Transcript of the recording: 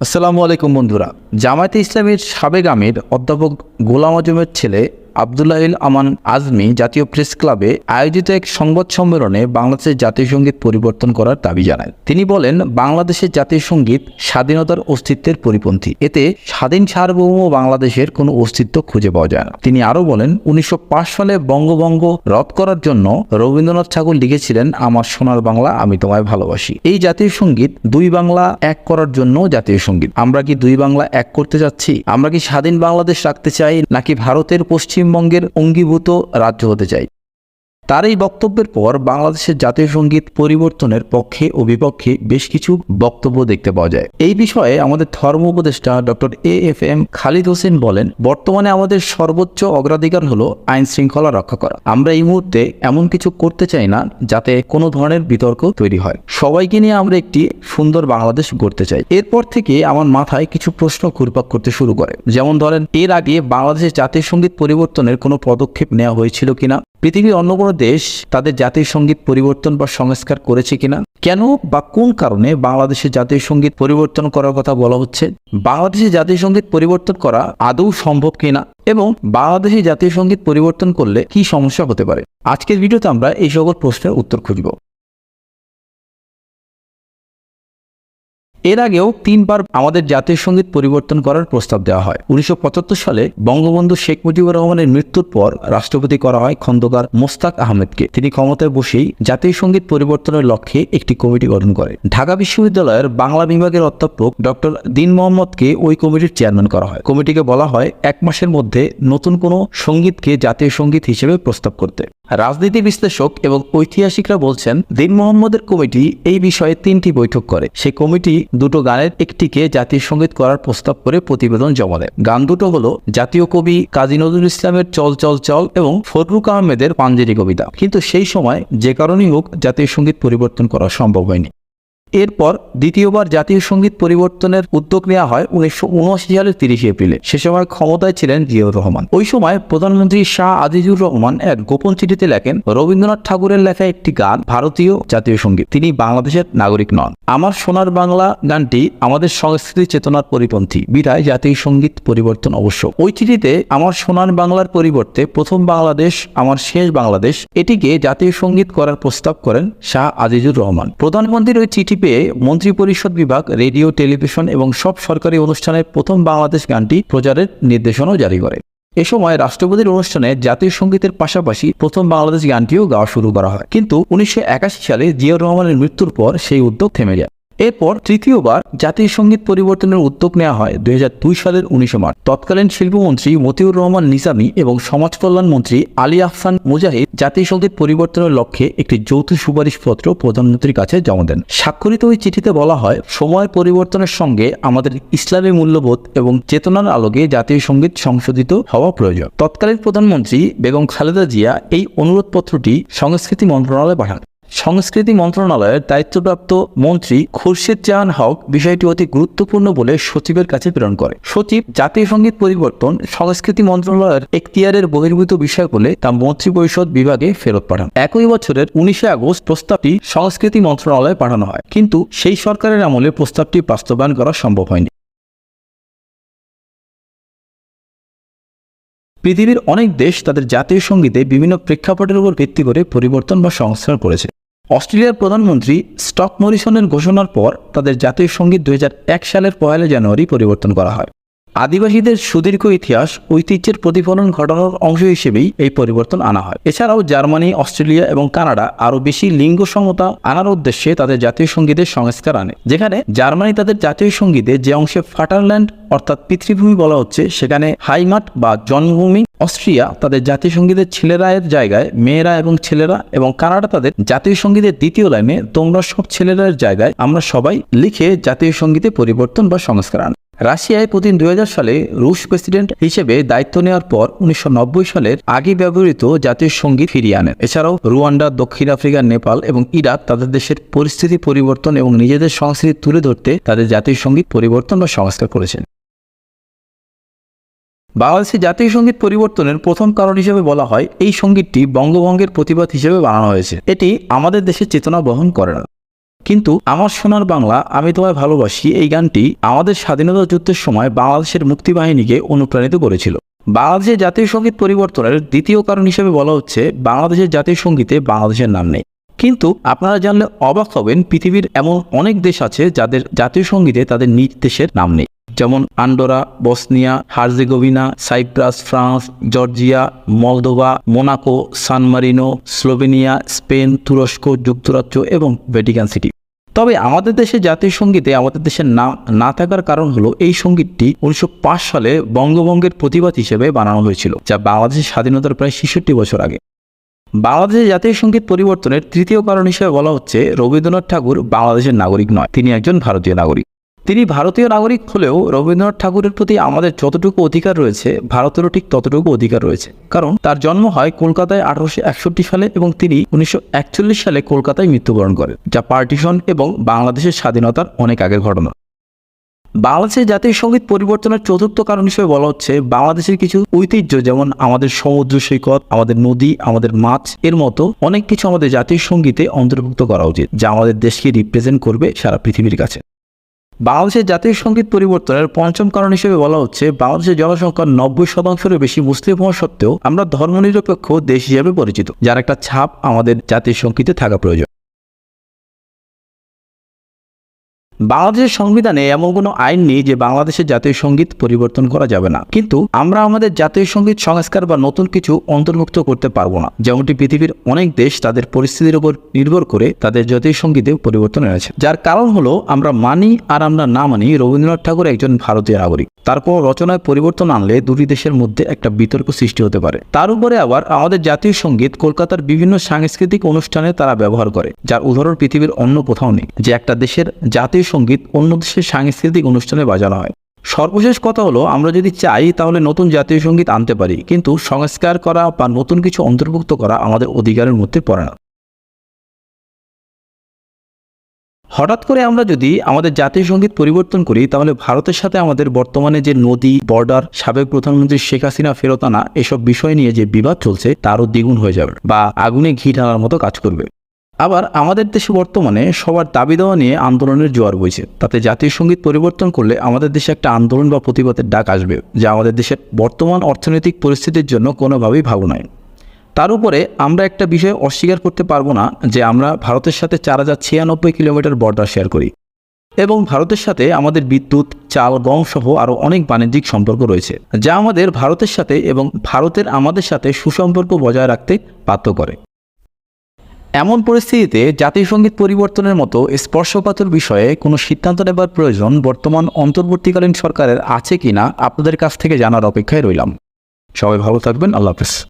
আসসালামু আলাইকুম বন্ধুরা। জামায়াতে ইসলামের সাবেক আমির অধ্যাপক গোলাম আজমের ছেলে আবদুল্লাহিল আমান আজমি জাতীয় প্রেস ক্লাবে আয়োজিত এক সংবাদ সম্মেলনে বাংলাদেশের জাতীয় সংগীত পরিবর্তন করার দাবি জানান তিনি বলেন, বাংলাদেশের জাতীয় সংগীত স্বাধীনতার অস্তিত্বের পরিপন্থী। এতে স্বাধীন সার্বভৌম বাংলাদেশের কোনো অস্তিত্ব খুঁজে পাওয়া যায় না। তিনি আরও বলেন, উনিশশো পাঁচ সালে বঙ্গভঙ্গ রদ করার জন্য রবীন্দ্রনাথ ঠাকুর লিখেছিলেন, আমার সোনার বাংলা আমি তোমায় ভালোবাসি। এই জাতীয় সংগীত দুই বাংলা এক করার জন্য জাতীয় সংগীত। আমরা কি দুই বাংলা এক করতে যাচ্ছি আমরা কি স্বাধীন বাংলাদেশ রাখতে চাই, নাকি ভারতের পশ্চিমবঙ্গের অঙ্গীভূত রাজ্য হতে চাই। তার এই বক্তব্যের পর বাংলাদেশের জাতীয় সংগীত পরিবর্তনের পক্ষে ও বিপক্ষে বেশ কিছু বক্তব্য দেখতে পাওয়া যায়। এই বিষয়ে আমাদের ধর্ম উপদেষ্টা doctor A F M Khalid Hossain বলেন, বর্তমানে আমাদের সর্বোচ্চ অগ্রাধিকার হলো আইন শৃঙ্খলা রক্ষা করা। আমরা এই মুহূর্তে এমন কিছু করতে চাই না যাতে কোনো ধরনের বিতর্ক তৈরি হয়। সবাইকে নিয়ে আমরা একটি সুন্দর বাংলাদেশ গড়তে চাই। এরপর থেকে আমার মাথায় কিছু প্রশ্ন ঘুরপাক করতে শুরু করে। যেমন ধরেন, এর আগে বাংলাদেশের জাতীয় সংগীত পরিবর্তনের কোনো পদক্ষেপ নেওয়া হয়েছিল কিনা? পৃথিবীর অন্য কোনো দেশ তাদের জাতীয় সংগীত পরিবর্তন বা সংস্কার করেছে কিনা? কেন বা কোন কারণে বাংলাদেশের জাতীয় সংগীত পরিবর্তন করার কথা বলা হচ্ছে? বাংলাদেশের জাতীয় সংগীত পরিবর্তন করা আদৌ সম্ভব কিনা? এবং বাংলাদেশে জাতীয় সংগীত পরিবর্তন করলে কি সমস্যা হতে পারে? আজকের ভিডিওতে আমরা এই সকল প্রশ্নের উত্তর খুঁজব। এর আগেও তিনবার আমাদের জাতীয় সংগীত পরিবর্তন করার প্রস্তাব দেওয়া হয়। উনিশশো পঁচাত্তর সালে বঙ্গবন্ধু শেখ মুজিবুর রহমানের মৃত্যুর পর রাষ্ট্রপতি করা হয় খন্দকার মোস্তাক আহমেদকে। তিনি ক্ষমতায় বসেই জাতীয় সংগীত পরিবর্তনের লক্ষ্যে একটি কমিটি গঠন করে ঢাকা বিশ্ববিদ্যালয়ের বাংলা বিভাগের অধ্যাপক ডক্টর দিন মোহাম্মদকে ওই কমিটির চেয়ারম্যান করা হয়। কমিটিকে বলা হয় এক মাসের মধ্যে নতুন কোনো সঙ্গীতকে জাতীয় সংগীত হিসেবে প্রস্তাব করতে। রাজনীতি বিশ্লেষক এবং ঐতিহাসিকরা বলছেন, দিন মোহাম্মদের কমিটি এই বিষয়ে তিনটি বৈঠক করে। সে কমিটি দুটো গানের একটিকে জাতীয় সংগীত করার প্রস্তাব করে প্রতিবেদন জমা দেয়। গান দুটো হলো জাতীয় কবি কাজী নজরুল ইসলামের চল চল চল এবং ফররুক আহমেদের পাঞ্জেরি কবিতা। কিন্তু সেই সময় যে কারণেই হোক জাতীয় সংগীত পরিবর্তন করা সম্ভব হয়নি। এরপর দ্বিতীয়বার জাতীয় সংগীত পরিবর্তনের উদ্যোগ নেওয়া হয় উনিশশো উনআশি সালের তিরিশে এপ্রিলে। সে সময় ক্ষমতায় ছিলেন জিয়াউর রহমান। ওই সময় প্রধানমন্ত্রী শাহ আজিজুর রহমান এক গোপন চিঠিতে লেখেন, রবীন্দ্রনাথ ঠাকুরের লেখা একটি গান ভারতীয় জাতীয় সংগীত। তিনি বাংলাদেশের নাগরিক নন। আমার সোনার বাংলা গানটি আমাদের সংস্কৃতি চেতনার পরিপন্থী। বিধায় জাতীয় সংগীত পরিবর্তন অবশ্য। ওই চিঠিতে, আমার সোনার বাংলার পরিবর্তে প্রথম বাংলাদেশ, আমার শেষ বাংলাদেশ। এটিকে জাতীয় সংগীত করার প্রস্তাব করেন শাহ আজিজুর রহমান। প্রধানমন্ত্রীর ওই চিঠি পেয়ে মন্ত্রিপরিষদ বিভাগ, রেডিও, টেলিভিশন এবং সব সরকারি অনুষ্ঠানের প্রথম বাংলাদেশ গানটি প্রচারের নির্দেশনাও জারি করে। এ সময় রাষ্ট্রপতির অনুষ্ঠানে জাতীয় সঙ্গীতের পাশাপাশি প্রথম বাংলাদেশ গানটিও গাওয়া শুরু করা হয়। কিন্তু উনিশশো একাশি সালে জিয়াউর রহমানের মৃত্যুর পর সেই উদ্যোগ থেমে যায়। এরপর তৃতীয়বার জাতীয় সংগীত পরিবর্তনের উদ্যোগ নেওয়া হয় দুই হাজার দুই সালের উনিশে মার্চ। তৎকালীন শিল্পমন্ত্রী মতিউর রহমান নিজামী এবং সমাজ কল্যাণ মন্ত্রী আলী আহসান মুজাহিদ জাতীয় সংগীত পরিবর্তনের লক্ষ্যে একটি যৌথ সুপারিশপত্র প্রধানমন্ত্রীর কাছে জমা দেন। স্বাক্ষরিত ওই চিঠিতে বলা হয়, সময় পরিবর্তনের সঙ্গে আমাদের ইসলামী মূল্যবোধ এবং চেতনার আলোকে জাতীয় সংগীত সংশোধিত হওয়া প্রয়োজন। তৎকালীন প্রধানমন্ত্রী বেগম খালেদা জিয়া এই অনুরোধপত্রটি সংস্কৃতি মন্ত্রণালয়ে পাঠান। সংস্কৃতি মন্ত্রণালয়ের দায়িত্বপ্রাপ্ত মন্ত্রী খুরশিদ জাহান হক বিষয়টি অতি গুরুত্বপূর্ণ বলে সচিবের কাছে প্রেরণ করে। সচিব, জাতীয় সংগীত পরিবর্তন, সংস্কৃতি মন্ত্রণালয়ের এখতিয়ারের বহির্ভূত বিষয় বলে তা মন্ত্রী পরিষদ বিভাগে ফেরত পাঠান। একই বছরের উনিশে আগস্ট প্রস্তাবটি সংস্কৃতি মন্ত্রণালয়ে পাঠানো হয়। কিন্তু সেই সরকারের আমলে প্রস্তাবটি বাস্তবায়ন করা সম্ভব হয়নি। পৃথিবীর অনেক দেশ তাদের জাতীয় সঙ্গীতে বিভিন্ন প্রেক্ষাপটের উপর ভিত্তি করে পরিবর্তন বা সংস্কার করেছে। অস্ট্রেলিয়ার প্রধানমন্ত্রী স্টক মরিসনের ঘোষণার পর তাদের জাতীয় সংগীত দু হাজার এক সালের পয়লা জানুয়ারি পরিবর্তন করা হয়। আদিবাসীদের সুদীর্ঘ ইতিহাস, ঐতিহ্যের প্রতিফলন ঘটানোর অংশ হিসেবেই এই পরিবর্তন আনা হয়। এছাড়াও জার্মানি, অস্ট্রেলিয়া এবং কানাডা আরও বেশি লিঙ্গ সমতা আনার উদ্দেশ্যে তাদের জাতীয় সঙ্গীতের সংস্কার আনে। যেখানে জার্মানি তাদের জাতীয় সঙ্গীতে যে অংশে ফাটারল্যান্ড অর্থাৎ পিতৃভূমি বলা হচ্ছে, সেখানে হাইমাট বা জন্মভূমি, অস্ট্রিয়া তাদের জাতীয় সঙ্গীতের ছেলেরা এর জায়গায়, মেয়েরা এবং ছেলেরা এবং কানাডা তাদের জাতীয় সঙ্গীতের দ্বিতীয় লাইনে তোমরা সব ছেলেরা এর জায়গায় আমরা সবাই লিখে জাতীয় সঙ্গীতে পরিবর্তন বা সংস্কার আন। রাশিয়ায় পুতিন দুই হাজার সালে রুশ প্রেসিডেন্ট হিসেবে দায়িত্ব নেওয়ার পর উনিশশো নব্বই সালের আগে ব্যবহৃত জাতীয় সংগীত ফিরিয়ে আনেন। এছাড়াও রুয়ান্ডা, দক্ষিণ আফ্রিকা, নেপাল এবং ইরাক তাদের দেশের পরিস্থিতি পরিবর্তন এবং নিজেদের সংস্কৃতি তুলে ধরতে তাদের জাতীয় সংগীত পরিবর্তন বা সংস্কার করেছেন। বাংলাদেশের জাতীয় সংগীত পরিবর্তনের প্রথম কারণ হিসেবে বলা হয়, এই সঙ্গীতটি বঙ্গভঙ্গের প্রতিবাদ হিসেবে বানানো হয়েছে। এটি আমাদের দেশের চেতনা বহন করে না। কিন্তু আমার সোনার বাংলা আমি তোমায় ভালোবাসি, এই গানটি আমাদের স্বাধীনতা যুদ্ধের সময় বাংলাদেশের মুক্তিবাহিনীকে অনুপ্রাণিত করেছিল। বাংলাদেশের জাতীয় সংগীত পরিবর্তনের দ্বিতীয় কারণ হিসেবে বলা হচ্ছে, বাংলাদেশের জাতীয় সঙ্গীতে বাংলাদেশের নাম নেই। কিন্তু আপনারা জানলে অবাক হবেন, পৃথিবীর এমন অনেক দেশ আছে যাদের জাতীয় সঙ্গীতে তাদের নিজ দেশের নাম নেই। যেমন Andorra, Bosnia, Herzegovina, Cyprus, France, Georgia, Moldova, Monaco, San Marino, Slovenia, Spain, তুরস্ক, যুক্তরাজ্য এবং ভ্যাটিকান সিটি। তবে আমাদের দেশে জাতীয় সঙ্গীতে আমাদের দেশের না না থাকার কারণ হলো এই সঙ্গীতটি উনিশশো পাঁচ সালে বঙ্গভঙ্গের প্রতিবাদ হিসেবে বানানো হয়েছিল, যা বাংলাদেশের স্বাধীনতার প্রায় ছেষট্টি বছর আগে। বাংলাদেশের জাতীয় সংগীত পরিবর্তনের তৃতীয় কারণ হিসেবে বলা হচ্ছে রবীন্দ্রনাথ ঠাকুর বাংলাদেশের নাগরিক নয়, তিনি একজন ভারতীয় নাগরিক। তিনি ভারতীয় নাগরিক হলেও রবীন্দ্রনাথ ঠাকুরের প্রতি আমাদের যতটুকু অধিকার রয়েছে, ভারতেরও ঠিক ততটুকু অধিকার রয়েছে। কারণ তার জন্ম হয় কলকাতায় আঠারোশো একষট্টি সালে এবং তিনি উনিশশো একচল্লিশ সালে কলকাতায় মৃত্যুবরণ করেন, যা পার্টিশন এবং বাংলাদেশের স্বাধীনতার অনেক আগের ঘটনা। বাংলাদেশের জাতীয় সংগীত পরিবর্তনের চতুর্থ কারণ হিসেবে বলা হচ্ছে বাংলাদেশের কিছু ঐতিহ্য, যেমন আমাদের সমুদ্র সৈকত আমাদের নদী, আমাদের মাছ, এর মতো অনেক কিছু আমাদের জাতীয় সঙ্গীতে অন্তর্ভুক্ত করা উচিত, যা আমাদের দেশকে রিপ্রেজেন্ট করবে সারা পৃথিবীর কাছে। বাংলাদেশের জাতীয় সংগীত পরিবর্তনের পঞ্চম কারণ হিসেবে বলা হচ্ছে, বাংলাদেশের জনসংখ্যার নব্বই শতাংশেরও বেশি মুসলিম হওয়া সত্ত্বেও আমরা ধর্মনিরপেক্ষ দেশ হিসেবে পরিচিত, যার একটা ছাপ আমাদের জাতীয় সঙ্গীতে থাকা প্রয়োজন। বাংলাদেশের সংবিধানে এমন কোনো আইন নেই যে বাংলাদেশের জাতীয় সংগীত পরিবর্তন করা যাবে না। কিন্তু আমরা আমাদের জাতীয় সংগীত সংস্কার বা নতুন কিছু অন্তর্ভুক্ত করতে পারব না। যেমনটি পৃথিবীর অনেক দেশ তাদের পরিস্থিতির উপর নির্ভর করে তাদের জাতীয় সঙ্গীতে পরিবর্তন এনেছে। যার কারণ হলো আমরা মানি আর আমরা না মানি রবীন্দ্রনাথ ঠাকুর একজন ভারতীয় নাগরিক। তার কোনো রচনায় পরিবর্তন আনলে দুটি দেশের মধ্যে একটা বিতর্ক সৃষ্টি হতে পারে। তার উপরে আবার আমাদের জাতীয় সংগীত কলকাতার বিভিন্ন সাংস্কৃতিক অনুষ্ঠানে তারা ব্যবহার করে, যার উদাহরণ পৃথিবীর অন্য কোথাও নেই, যে একটা দেশের জাতীয় সংগীত অন্য দেশের সাংস্কৃতিক অনুষ্ঠানে বাজানো হয়। সর্বশেষ কথা হলো, আমরা যদি চাই তাহলে নতুন জাতীয় সংগীত আনতে পারি, কিন্তু সংস্কার করা বা নতুন কিছু অন্তর্ভুক্ত করা আমাদের অধিকারের মধ্যে পড়ে না। হঠাৎ করে আমরা যদি আমাদের জাতীয় সংগীত পরিবর্তন করি, তাহলে ভারতের সাথে আমাদের বর্তমানে যে নদী বর্ডার সাবেক প্রধানমন্ত্রী শেখ হাসিনা, ফেরত আনা এসব বিষয় নিয়ে যে বিবাদ চলছে, তারও দ্বিগুণ হয়ে যাবে বা আগুনে ঘি ঢালার মতো কাজ করবে। আবার আমাদের দেশে বর্তমানে সবার দাবি দেওয়া নিয়ে আন্দোলনের জোয়ার বইছে। তাতে জাতীয় সংগীত পরিবর্তন করলে আমাদের দেশে একটা আন্দোলন বা প্রতিবাদের ডাক আসবে, যা আমাদের দেশের বর্তমান অর্থনৈতিক পরিস্থিতির জন্য কোনোভাবেই ভালো নয়। তার উপরে আমরা একটা বিষয় অস্বীকার করতে পারব না যে আমরা ভারতের সাথে চার হাজার ছিয়ানব্বই কিলোমিটার বর্ডার শেয়ার করি। এবং ভারতের সাথে আমাদের বিদ্যুৎ, চাল, গম সহ আরও অনেক বাণিজ্যিক সম্পর্ক রয়েছে, যা আমাদের ভারতের সাথে এবং ভারতের আমাদের সাথে সুসম্পর্ক বজায় রাখতে বাধ্য করে। এমন পরিস্থিতিতে জাতীয় সংগীত পরিবর্তনের মতো স্পর্শকাতর বিষয়ে কোনো সিদ্ধান্ত নেবার প্রয়োজন বর্তমান অন্তর্বর্তীকালীন সরকারের আছে কিনা, আপনাদের কাছ থেকে জানার অপেক্ষায় রইলাম। সবাই ভালো থাকবেন, আল্লাহ হাফেজ।